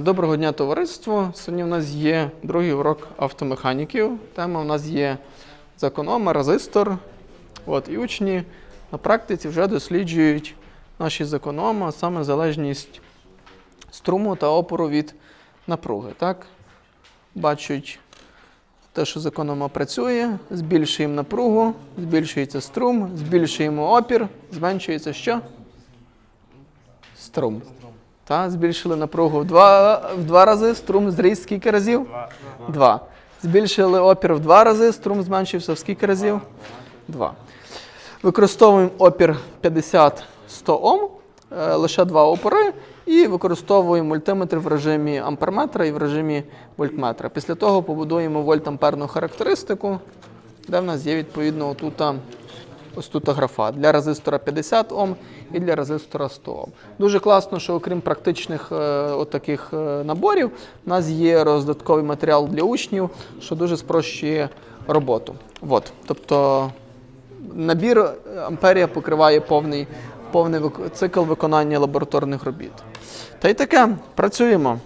Доброго дня, товариство. Сьогодні у нас є другий урок автомеханіків. Тема у нас є законома, резистор. От, і учні на практиці вже досліджують наші закономи, а саме залежність струму та опору від напруги. Так? Бачать те, що законома працює, збільшуємо напругу, збільшується струм, збільшуємо опір, зменшується що? Струм. Та, збільшили напругу в два, в два рази, струм зріс скільки разів? Два. Збільшили опір в два рази, струм зменшився в скільки разів? Два. Використовуємо опір 50-100 Ом, е, лише два опори, і використовуємо мультиметр в режимі амперметра і в режимі вольтметра. Після того побудуємо вольт-амперну характеристику, де в нас є відповідно отута ось тут графа для резистора 50 Ом і для резистора 100 Ом. Дуже класно, що окрім практичних е, таких е, наборів, у нас є роздатковий матеріал для учнів, що дуже спрощує роботу. От, тобто набір е, Амперія покриває повний, повний цикл виконання лабораторних робіт. Та й таке, працюємо.